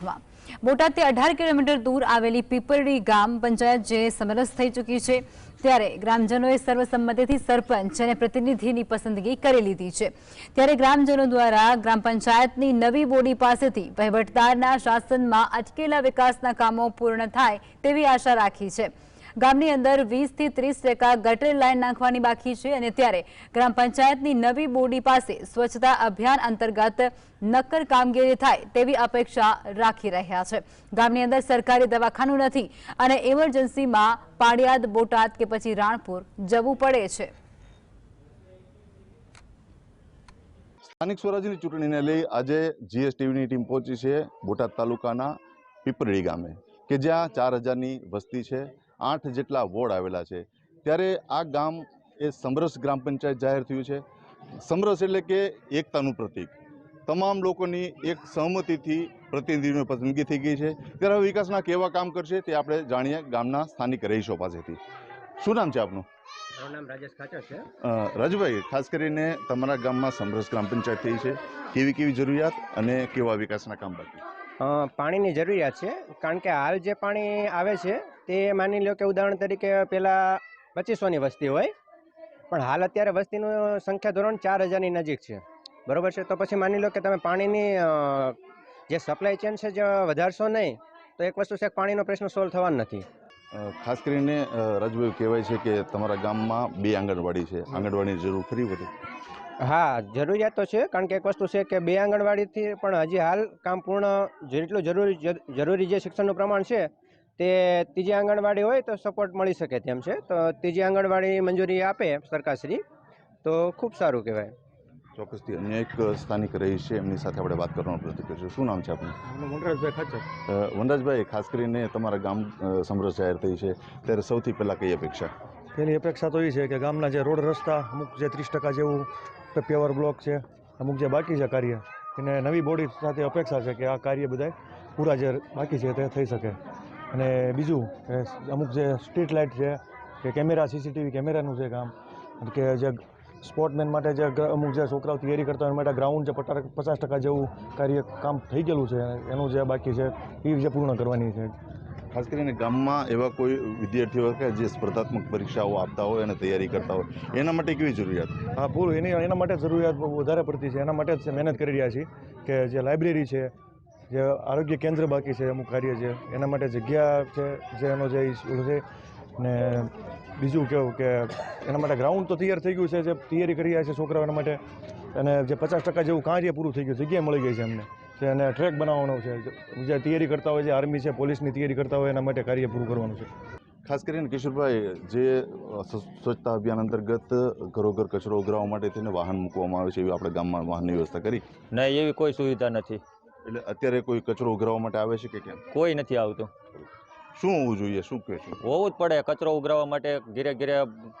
નાખવા બોટાદથી અઢાર કિલોમીટર દૂર આવેલી પીપરડી ગામ પંચાયત જે સમરસ થઈ ચૂકી છે, ત્યારે ગ્રામજનોએ સર્વસંમતિથી સરપંચ અને પ્રતિનિધિની પસંદગી કરી લીધી છે. ત્યારે ગ્રામજનો દ્વારા ગ્રામ પંચાયતની નવી બોડી પાસેથી વહીવટદારના શાસનમાં અટકેલા વિકાસના કામો પૂર્ણ થાય તેવી આશા રાખી છે. ગામની અંદર વીસથી ત્રીસ ટકા ગટર લાઇન નાખવાની બાકી છે અને ત્યારે ગ્રામ પંચાયતની નવી બોડી પાસે સ્વચ્છતા અભિયાન અંતર્ગત નક્કર કામગીરી થાય તેવી અપેક્ષા રાખી રહ્યા છે. ગામની અંદર સરકારી દવાખાનું નથી અને ઇમરજન્સીમાં પાડિયાદ બોટાદ કે પછી રાણપુર જવું પડે છે. સ્થાનિક સ્વરાજની ચૂંટણીને લઈ આજે જીએસટીવીની ટીમ પહોંચી છે બોટાદ તાલુકાના પીપરડી ગામે, કે જ્યાં ચાર હજારની વસ્તી છે. આઠ જેટલા વોર્ડ આવેલા છે. ત્યારે આ ગામ એ સમરસ ગ્રામ પંચાયત જાહેર થયું છે. સમરસ એટલે કે એકતાનું પ્રતીક. તમામ લોકોની એક સહમતિથી પ્રતિનિધિની પસંદગી થઈ ગઈ છે. ત્યારે હવે વિકાસના કેવા કામ કરશે તે આપણે જાણીએ ગામના સ્થાનિક રહીશો પાસેથી. શું નામ છે આપનું? મારું નામ રાજેશ ખાચર છે. રાજુભાઈ ખાસ કરીને તમારા ગામમાં સમરસ ગ્રામ પંચાયત થઈ છે. કેવી કેવી જરૂરિયાત અને કેવા વિકાસના કામ બાકી? પાણીની જરૂરિયાત છે. કારણ કે હાલ જે પાણી આવે છે તે માની લો કે ઉદાહરણ તરીકે પહેલાં પચીસોની વસ્તી હોય પણ હાલ અત્યારે વસ્તીનું સંખ્યા ધોરણ ચાર હજારની નજીક છે. બરાબર છે? તો પછી માની લો કે તમે પાણીની જે સપ્લાય ચેન છે જે વધારશો નહીં તો એક વસ્તુ છે પાણીનો પ્રશ્ન સોલ્વ થવાનો નથી. ખાસ કરીને રાજુભાઈ કહેવાય છે કે તમારા ગામમાં બે આંગણવાડી છે. આંગણવાડીની જરૂર ખરી બધી? હા જરૂરિયાત તો છે કારણ કે એક વસ્તુ છે કે બે આંગણવાડીથી પણ હજી હાલ કામ પૂર્ણ જેટલું જરૂરી જરૂરી જે શિક્ષણનું પ્રમાણ છે તે ત્રીજી આંગણવાડી હોય તો સપોર્ટ મળી શકે તેમ છે. તો ત્રીજી આંગણવાડી મંજૂરી આપે સરકારશ્રી. તો ખૂબ સારું કહેવાય. ચોક્કસથી. અન્ય એક સ્થાનિક રહી છે એમની સાથે આપણે વાત કરવાનો પ્રયત્ન કરીશું. શું નામ છે આપનું? વનરાજભાઈ ખાચર. વનરાજભાઈ ખાસ કરીને તમારા ગામ સમરસ જાહેર થઈ છે. ત્યારે સૌથી પહેલાં કઈ અપેક્ષા? તેની અપેક્ષા તો એ છે કે ગામના જે રોડ રસ્તા અમુક જે ત્રીસ ટકા જેવું પેવર બ્લોક છે અમુક જે બાકી છે કાર્ય. એને નવી બોડી સાથે અપેક્ષા છે કે આ કાર્ય બધા પૂરા જે બાકી છે તે થઈ શકે. અને બીજું કે અમુક જે સ્ટ્રીટ લાઇટ છે કે કેમેરા સીસીટીવી કેમેરાનું છે કામ કે જે સ્પોર્ટમેન માટે જે અમુક જે છોકરાઓ તૈયારી કરતા હોય એના માટે ગ્રાઉન્ડ જે પચાસ પચાસ ટકા જેવું કાર્ય કામ થઈ ગયેલું છે એનું જે બાકી છે એ જે પૂર્ણ કરવાની છે. ખાસ કરીને ગામમાં એવા કોઈ વિદ્યાર્થીઓ કે જે સ્પર્ધાત્મક પરીક્ષાઓ આપતા હોય અને તૈયારી કરતા હોય એના માટે કેવી જરૂરિયાત? હા પૂરું એની એના માટે જરૂરિયાત બહુ વધારે પડતી છે એના માટે જ મહેનત કરી રહ્યા છીએ કે જે લાઇબ્રેરી છે જે આરોગ્ય કેન્દ્ર બાકી છે અમુક કાર્ય છે એના માટે જગ્યા છે જે એનો જે ઈસ્યુ છે. ને બીજું કેવું કે એના માટે ગ્રાઉન્ડ તો તૈયાર થઈ ગયું છે જે તૈયારી કરી રહ્યા છે છોકરાઓના માટે. અને જે પચાસ ટકા જેવું કાર્ય પૂરું થઈ ગયું જગ્યા મળી ગઈ છે એમને. છે અને ટ્રેક બનાવવાનો છે જે તૈયારી કરતા હોય છે આર્મી છે પોલીસની તૈયારી કરતા હોય એના માટે કાર્ય પૂરું કરવાનું છે. ખાસ કરીને કિશોરભાઈ જે સ્વચ્છતા અભિયાન અંતર્ગત ઘરોઘર કચરો ઉઘરાવવા માટે તેને વાહન મૂકવામાં આવે છે એવી આપણે ગામમાં વાહનની વ્યવસ્થા કરી? ના એવી કોઈ સુવિધા નથી. એટલે અત્યારે કોઈ કચરો ઉઘરાવવા માટે આવે છે કે કેમ? કોઈ નથી આવતું. શું હોવું જોઈએ? શું કહે છે? હોવું જ પડે. કચરો ઉઘરાવવા માટે ઘેરે ઘેરે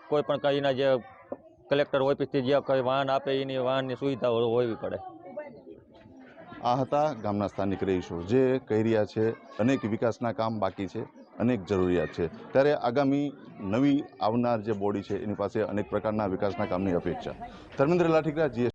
કોઈ પણ કંઈના જે કલેક્ટર ઓફિસથી જે કંઈ વાહન આપે એની વાહનની સુવિધા હોવી પડે. આ હતા ગામના સ્થાનિક રહીશો. જે કહી રહ્યા છે અનેક વિકાસના કામ બાકી છે અનેક જરૂરિયાત છે. ત્યારે આગામી નવી આવનાર જે બોડી છે એની પાસે અનેક પ્રકારના વિકાસના કામની અપેક્ષા. ધર્મેન્દ્ર લાઠીકરા જીએસ